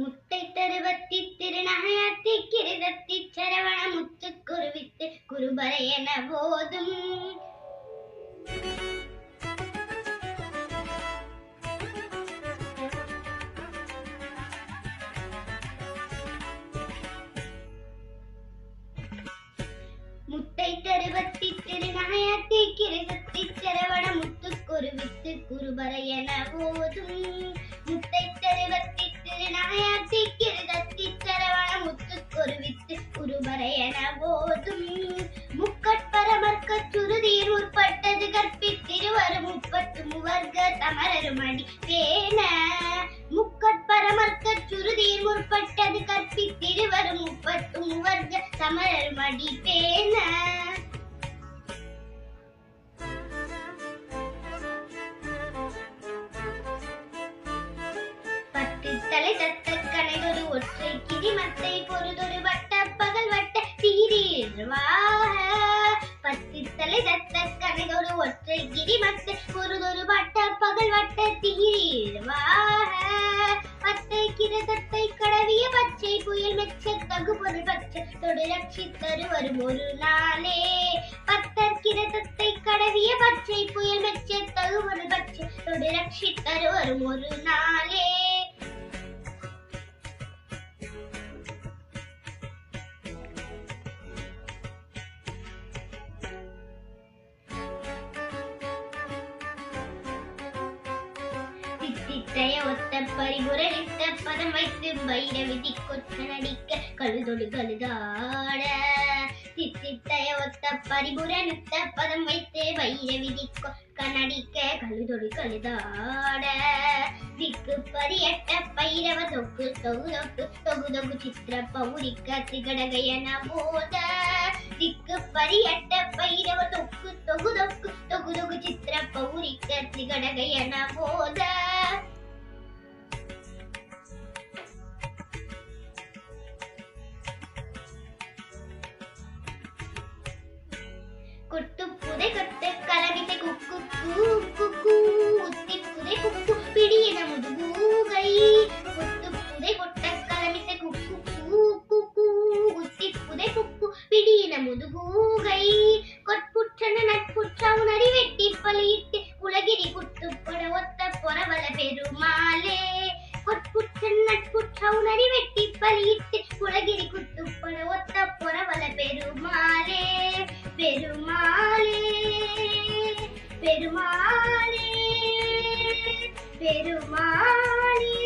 முட்டை தருவத்தி திருநகையாத்தி கிருதத்தி சரவண முத்து குருவித்து குருபரை என போதும். முட்டை தருவத்தி தமரருமடி பேன பத்து தலை தத்த கனைதொரு ஒற்றை கிரிமத்தை பொறுதொரு வட்ட பகல் வட்ட தீரீர்வாக பத்து தலை தத்த கனைதொரு ஒற்றை கிரிமத்தை பொறுதொரு வட்ட பகல் வட்ட தீரீர்வாக மெச்ச தகு பொருள் பச்சை தொடு ஒரு நாளே பத்தர் கிரதத்தை கடவிய பச்சை புயல் மெச்ச தகு பொருள் பச்சை தொடு ரட்சி ஒரு நாள் தித்தித்தைய ஒத்த பரிபுரளித்த பதம் வைத்து வைர விதி கொற்ற நடிக்க கழுதொழு கழுதாட. தித்தித்தைய ஒத்த பரிபுரளித்த பதம் வைத்து வைர விதி கொற்க நடிக்க கழுதொடு கழுதாட. திக்கு பரியட்ட பைரவ தொக்கு தொகு தொக்கு தொகு தொகு சித்திர பௌரிக்க திகடகையன போத. திக்கு பரியட்ட பைரவ தொக்கு தொகு தொக்கு தொகு தொகு சித்திர பௌரிக்க திகடகையன போத. பெருமாளே. கொட்புற்ற நட்புற்ற உணரி வெட்டி பலியிட்டு உலகிரி குட்டுப்பட ஒத்த பொறவல பெருமாளே. பெருமாளே பெருமாளே பெருமாளே.